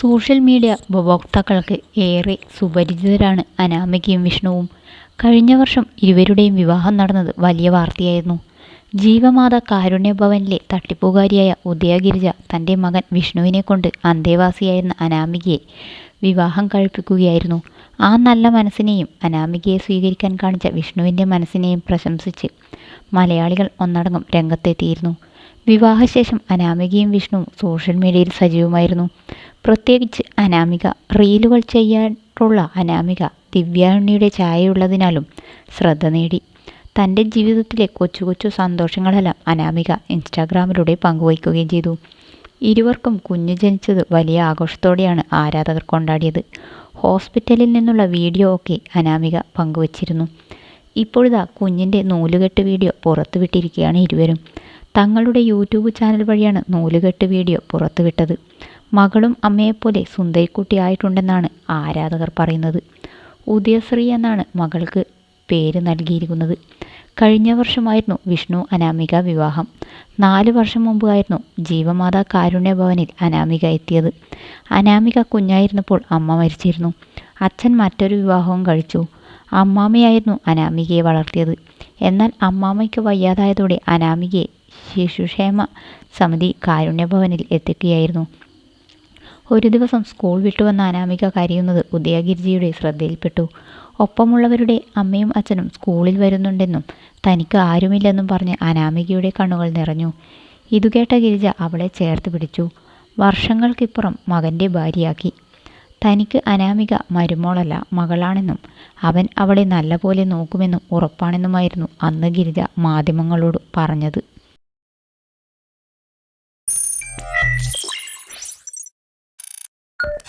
Social media ഉപഭോക്താക്കൾക്ക് ഏറെ സുപരിചിതരാണ് അനാമികയും വിഷ്ണുവും. കഴിഞ്ഞ വർഷം ഇരുവരുടെയും വിവാഹം നടന്നത് വലിയ വാർത്തയായിരുന്നു. ജീവമാത കാരുണ്യഭവനിലെ തട്ടിപ്പുകാരിയായ ഉദയഗിരിജ തന്റെ മകൻ വിഷ്ണുവിനെ കൊണ്ട് അന്തേവാസിയായിരുന്ന അനാമികയെ വിവാഹം കഴിപ്പിക്കുകയായിരുന്നു. ആ നല്ല മനസ്സിനെയും അനാമികയെ സ്വീകരിക്കാൻ കാണിച്ച വിഷ്ണുവിന്റെ മനസ്സിനെയും പ്രശംസിച്ച് മലയാളികൾ ഒന്നടങ്കം രംഗത്തെത്തിയിരുന്നു. വിവാഹശേഷം അനാമികയും വിഷ്ണുവും സോഷ്യൽ മീഡിയയിൽ സജീവമായിരുന്നു. പ്രത്യേകിച്ച് അനാമിക. റീലുകൾ ചെയ്യാറുള്ള അനാമിക ദിവ്യാണിയുടെ ഉള്ളതിനാലും ശ്രദ്ധ നേടി. തന്റെ ജീവിതത്തിലെ കൊച്ചു കൊച്ചു സന്തോഷങ്ങളെല്ലാം അനാമിക ഇൻസ്റ്റാഗ്രാമിലൂടെ പങ്കുവയ്ക്കുകയും ചെയ്തു. ഇരുവർക്കും കുഞ്ഞു ജനിച്ചത് വലിയ ആഘോഷത്തോടെയാണ് ആരാധകർ കൊണ്ടാടിയത്. ഹോസ്പിറ്റലിൽ നിന്നുള്ള വീഡിയോ ഒക്കെ അനാമിക പങ്കുവച്ചിരുന്നു. ഇപ്പോഴിതാ കുഞ്ഞിന്റെ നൂലുകെട്ട് വീഡിയോ പുറത്തുവിട്ടിരിക്കുകയാണ് ഇരുവരും. തങ്ങളുടെ യൂട്യൂബ് ചാനൽ വഴിയാണ് നൂലുകെട്ട് വീഡിയോ പുറത്തുവിട്ടത്. മകളും അമ്മയെപ്പോലെ സുന്ദരിക്കുട്ടിയായിട്ടുണ്ടെന്നാണ് ആരാധകർ പറയുന്നത്. ഉദയശ്രീ എന്നാണ് മകൾക്ക് പേര് നൽകിയിരിക്കുന്നത്. കഴിഞ്ഞ വർഷമായിരുന്നു വിഷ്ണു അനാമിക വിവാഹം. നാല് വർഷം മുമ്പായിരുന്നു ജീവമാതാ കാരുണ്യ ഭവനിൽ അനാമിക എത്തിയത്. അനാമിക കുഞ്ഞായിരുന്നപ്പോൾ അമ്മ മരിച്ചിരുന്നു. അച്ഛൻ മറ്റൊരു വിവാഹവും കഴിച്ചു. അമ്മാമയായിരുന്നു അനാമികയെ വളർത്തിയത്. എന്നാൽ അമ്മാമയ്ക്ക് വയ്യാതായതോടെ അനാമികയെ ശിശുക്ഷേമ സമിതി കാരുണ്യഭവനിൽ എത്തിക്കുകയായിരുന്നു. ഒരു ദിവസം സ്കൂൾ വിട്ടുവന്ന അനാമിക കരയുന്നത് ഉദയഗിരിജിയുടെ ശ്രദ്ധയിൽപ്പെട്ടു. ഒപ്പമുള്ളവരുടെ അമ്മയും അച്ഛനും സ്കൂളിൽ വരുന്നുണ്ടെന്നും തനിക്ക് ആരുമില്ലെന്നും പറഞ്ഞ് അനാമികയുടെ കണ്ണുകൾ നിറഞ്ഞു. ഇതുകേട്ട ഗിരിജ അവളെ ചേർത്ത് പിടിച്ചു. വർഷങ്ങൾക്കിപ്പുറം മകന്റെ ഭാര്യയാക്കി. തനിക്ക് അനാമിക മരുമോളല്ല മകളാണെന്നും അവൻ അവളെ നല്ലപോലെ നോക്കുമെന്നും ഉറപ്പാണെന്നുമായിരുന്നു അന്ന് ഗിരിജ മാധ്യമങ്ങളോട് പറഞ്ഞത്. you